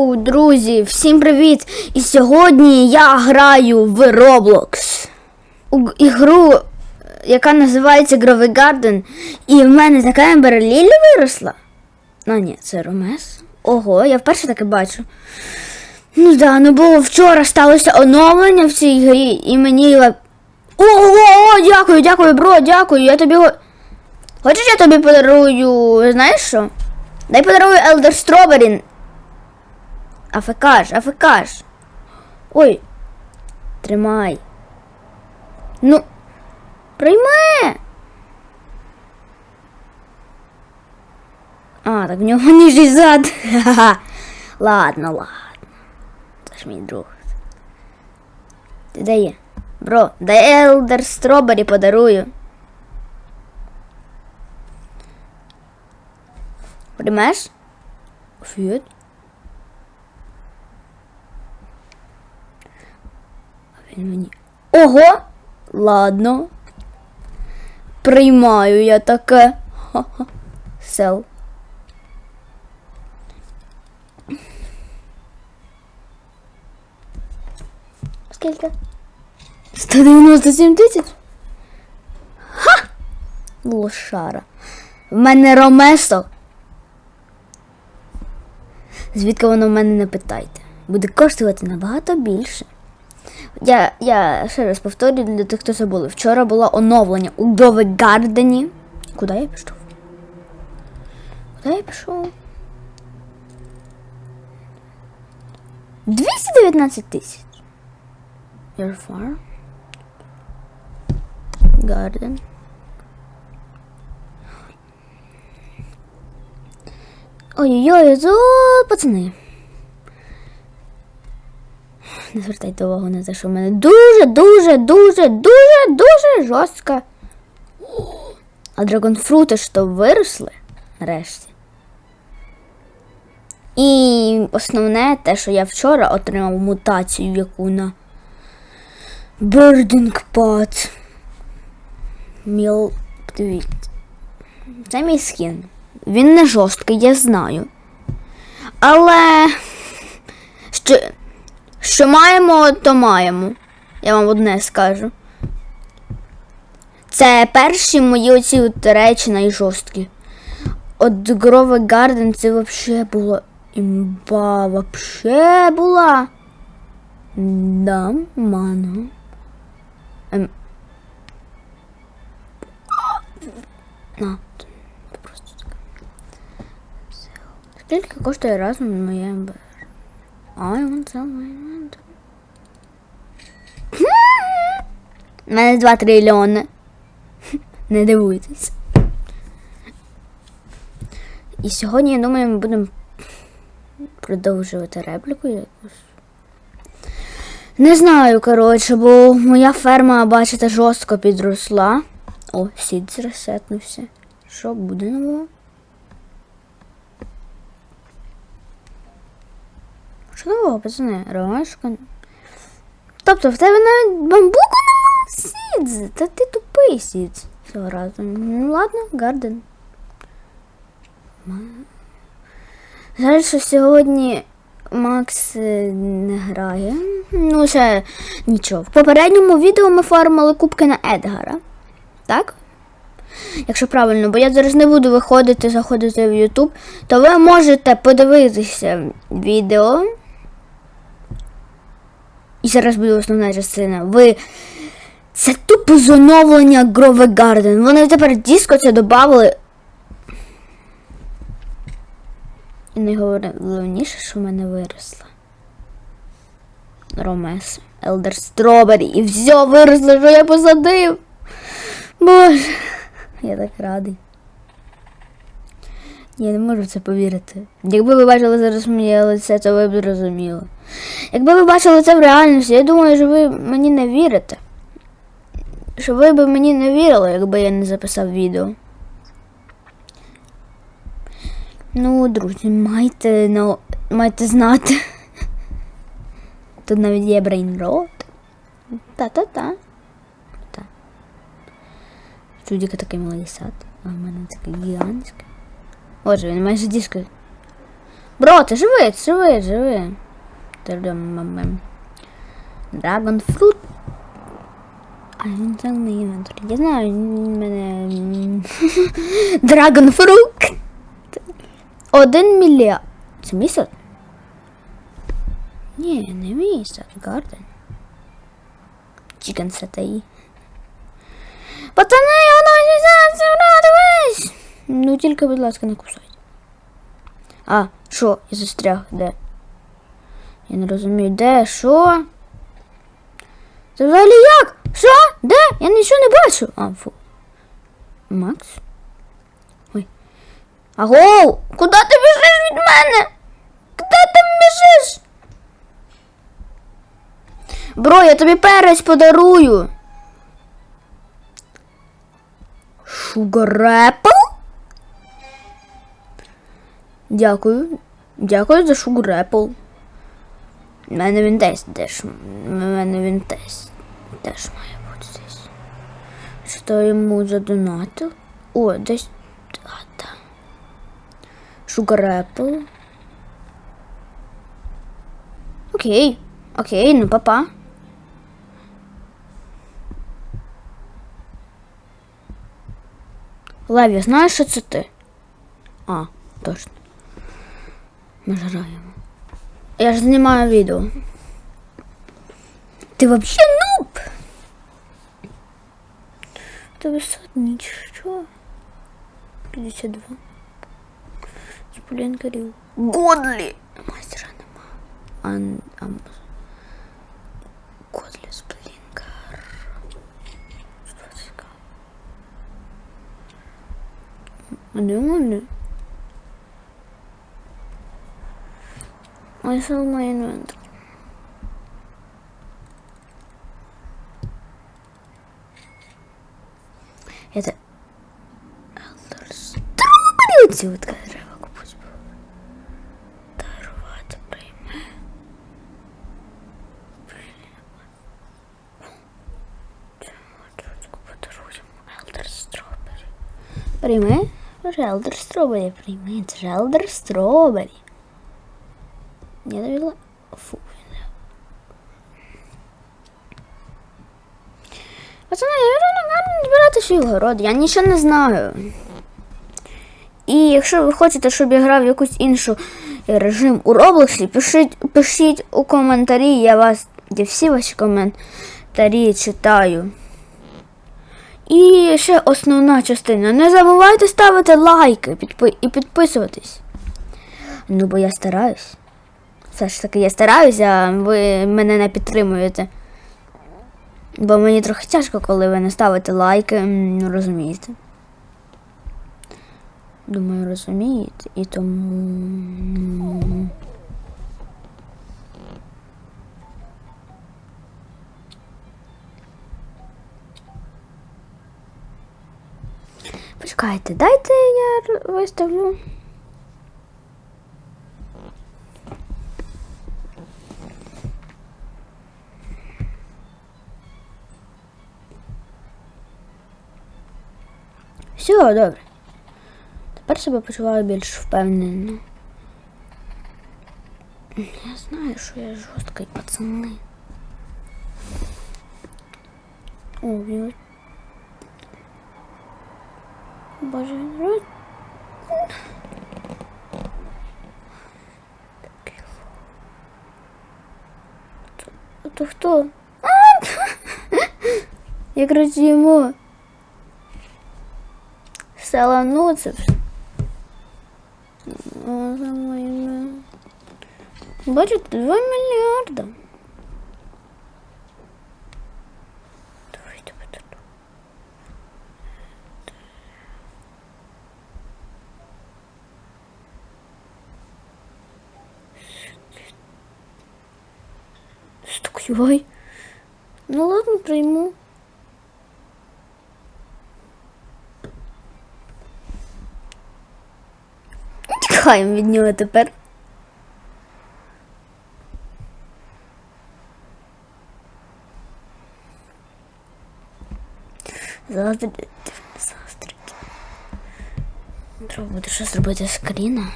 О, Друзі, всім привіт! І сьогодні я граю в Roblox. У ігру, яка називається Гровий Гарден. І в мене така Ембер виросла. А ні, це Ромес. Ого, я вперше таке бачу. Ну да, ну бо вчора сталося оновлення в цій грі, і мені. Ого, о, дякую, дякую, бро, дякую. Я тобі. Хочеш, я тобі подарую. Знаєш що? Дай подарую Elder Strawberry. Афекаш, афекаш. Ой. Тримай. Ну. Прийме. А, так в нього ніжий зад. Ха-ха. Ладно, ладно. Це ж мій друг. Ти де є? Бро, дай Elder Strawberry подарую. Приймеш? Офігеть. Він мені. Ого! Ладно. Приймаю я таке. Ха-ха. Сел. Скільки? 197 тисяч? Ха! Лошара. В мене Ромесо. Звідки воно в мене не питайте. Буде коштувати набагато більше. Я, я ще раз повторюю для тих, хто забули. Вчора було оновлення у Дове Гардені. Куди я пішов? Куди я пішов? 219 тисяч. Your farm. Garden. Ой-ой-ой, пацани. Не звертайте увагу на те, що в мене дуже, дуже, дуже, дуже, дуже жорстка. А драгонфрути ж то виросли нарешті. І основне те, що я вчора отримав мутацію, яку на Birding Pot. Міл. Дивіться. Це мій скін. Він не жорсткий, я знаю. Але. Що, що маємо, то маємо. Я вам одне скажу. Це перші мої оці от речі найжорсткі. От Грове Гарден це вообще було імба, вообще була. Да, мано. Ем. На, просто так. Скільки коштує разом моє МБР? I want some У мене 2 трильйони. Не дивуйтесь. І сьогодні, я думаю, ми будемо продовжувати репліку якусь. Не знаю, коротше, бо моя ферма, бачите, жорстко підросла. О, сід зресетнувся. Що буде нового? Нового, пацани? Ромашка. Тобто в тебе навіть бамбуку нема? Сідз! Та ти тупий сідз цього разу. Ну ладно, гарден. Жаль, що сьогодні Макс е, не грає. Ну, ще нічого. В попередньому відео ми фармили кубки на Едгара. Так? Якщо правильно, бо я зараз не буду виходити, заходити в YouTube, то ви можете подивитися відео. І зараз буде основна частина. Ви. Це тупо з оновлення Грове Гарден. Вони тепер диско це додали. І найголовніше, що в мене виросло. Ромес. Елдер Стробері. І все виросло, що я посадив. Боже, я так радий. Я не можу в це повірити. Якби ви бачили зараз моє лице, то ви б зрозуміли. Якби ви бачили це в реальності, я думаю, що ви мені не вірите. Що ви б мені не вірили, якби я не записав відео. Ну, друзі, майте, ну, майте знати. Тут навіть є брейнрот. Та-та-та. Та. Чудіка такий малий сад, а в мене такий гігантський. Отже, він майже диско. Бро, ти живи, ти живи, живи. Dragon Fruit. А він це не інвентарі. Я знаю, мене. Dragon Fruit. Один мільярд. Це місяць? Ні, не місяць. Гарден. Чікен сатаї. Пацани, воно не дивись! Ну тільки, будь ласка, не кусайте. А, що? Я застряг, де? Я не розумію, де, що? Це взагалі як? Що? Де? Я нічого не бачу. А, фу. Макс? Ой. Агоу! Куди ти біжиш від мене? Куди ти біжиш? Бро, я тобі перець подарую. Шугарепл? Дякую. Дякую за шугарепл. Мене він десь теж. Мене він десь. Теж має бути десь. Що йому задонатив? О, десь. А, так. Шугарепл. Окей. Окей, ну папа. Леві, знаєш, що це ти? А, точно. Ми ж граємо. Я ж знімаю відео. Ти вообще нуб? Тебе сотні, що? 52. Спулінкарів. Годлі! Майстера нема. Ан... Ам... Годлі сплінкар. Що це таке? А де вони? Ось мій інвентар. Это Elder Strawberry оці от дерева купуть. Дарувати прийме. Elder Strawberry. Прийме? Elder Strawberry прийме. Це ж Elder Strawberry. Я довела. Фу. Пацани, я реально збирати свій город, я нічого не знаю. І якщо ви хочете, щоб я грав в якусь іншу режим у Роблоксі, пишіть, пишіть у коментарі, я вас, я всі ваші коментарі читаю. І ще основна частина. Не забувайте ставити лайки і підписуватись. Ну, бо я стараюсь. Все ж таки я стараюся, а ви мене не підтримуєте. Бо мені трохи тяжко, коли ви не ставите лайки, розумієте. Думаю, розумієте. І тому. Почекайте, дайте я виставлю. Все, добре. Тепер себе почуваю більш впевнено. Я знаю, що я жорсткий пацани. О, він... Боже, він роз... Такий фу. То, то хто? А! Якраз йому. Салануться. Бачите, 2 мільярда. Давайте вот это. Стукай. Ну ладно, прийму. Тікаємо від нього тепер. Заздрити. Заздрити. Треба буде щось зробити з скріна.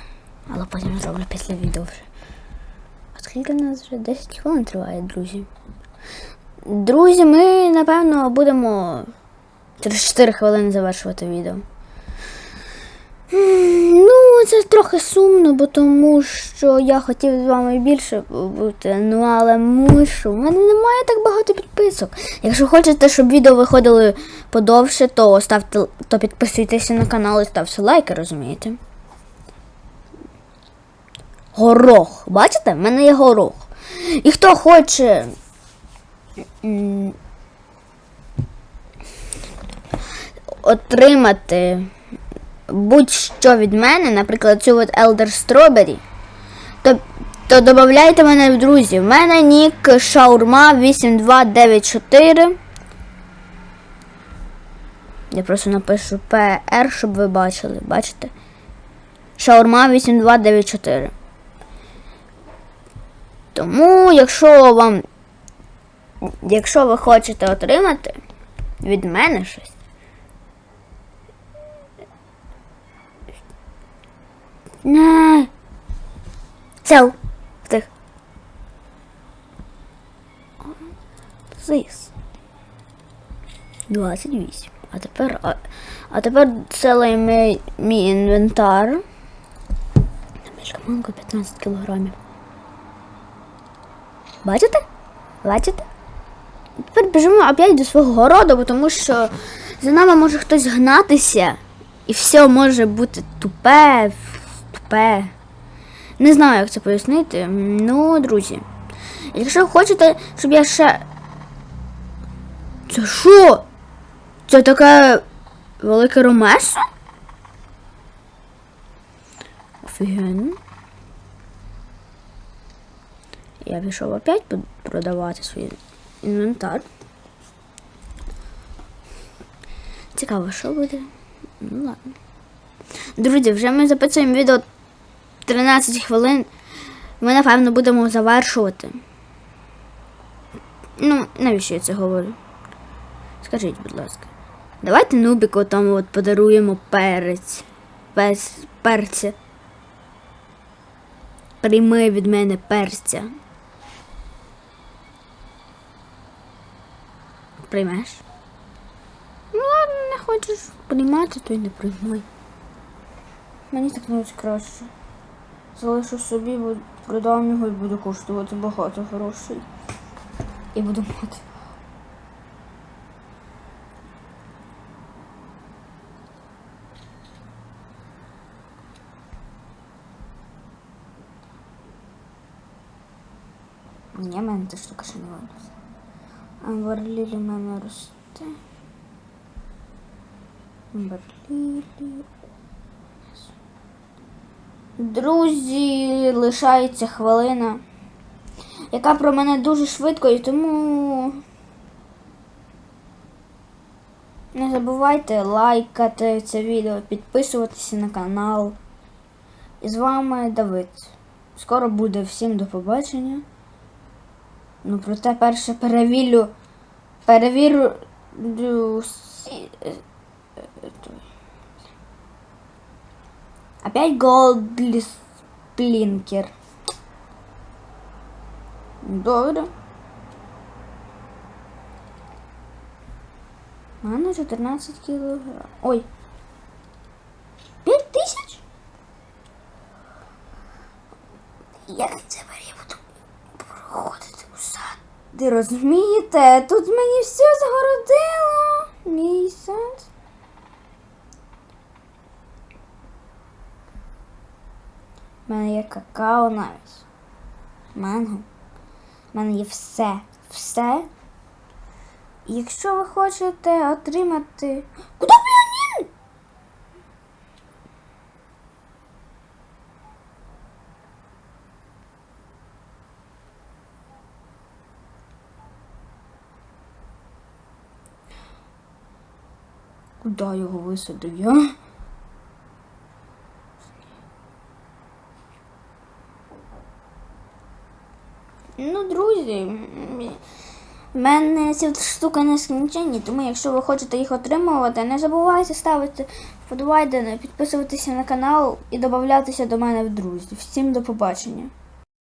Але потім зроблю після відео вже. А скільки в нас вже 10 хвилин триває, друзі? Друзі, ми напевно будемо через 4 хвилини завершувати відео. Це трохи сумно, бо тому що я хотів з вами більше бути. Ну, але мушу. У мене немає так багато підписок. Якщо хочете, щоб відео виходили подовше, то ставте, то підписуйтеся на канал і ставте лайки, розумієте? Горох. Бачите? В мене є горох. І хто хоче. Отримати будь-що від мене, наприклад, цю от Elder Strawberry, то, то додавайте мене в друзі. В мене нік Шаурма 8294. Я просто напишу PR, щоб ви бачили. Бачите? Шаурма 8294. Тому, якщо вам. Якщо ви хочете отримати від мене щось. Не. Сел. Втих. Зис. 28. А тепер. А, а тепер целий мій, мій інвентар. Мішка манго 15 кілограмів. Бачите? Бачите? Тепер біжимо опять до свого городу, тому що за нами може хтось гнатися, і все може бути тупе, тупе. Не знаю, як це пояснити. Ну, друзі. Якщо хочете, щоб я ще. Це що? Це таке велике ромесо? Офігенно. Я пішов опять продавати свій інвентар. Цікаво, що буде. Ну ладно. Друзі, вже ми записуємо відео 13 хвилин. Ми, напевно, будемо завершувати. Ну, навіщо я це говорю? Скажіть, будь ласка. Давайте Нубіку там от подаруємо перець. Пес, перця. Прийми від мене перця. Приймеш? Ну ладно, не хочеш приймати, то й не приймай. Мені так навіть краще. Залишу собі, продам його і буду коштувати багато грошей. І буду мати. Ні, в мене та штука ще не вилазить. Амберлілі в мене росте. Амберлілі. Друзі, лишається хвилина, яка про мене дуже швидко, і тому не забувайте лайкати це відео, підписуватися на канал. І з вами Давид. Скоро буде всім до побачення. Ну, проте перше перевірю. Перевірю. Опять Голдлі Сплінкер. Добре. У мене 14 кілограм. Ой. 5 тисяч? Як тепер я буду проходити у сад? Ви розумієте? Тут мені все загородило. Мій сад. У мене є какао навіть. Манго. У мене є все. Все. Якщо ви хочете отримати. Куди піанін? Куди його висадив я? Ну, друзі, м, В мене ці штуки не скінчені, тому якщо ви хочете їх отримувати, не забувайте ставити вподобайдене, підписуватися на канал і додатися до мене в друзі. Всім до побачення.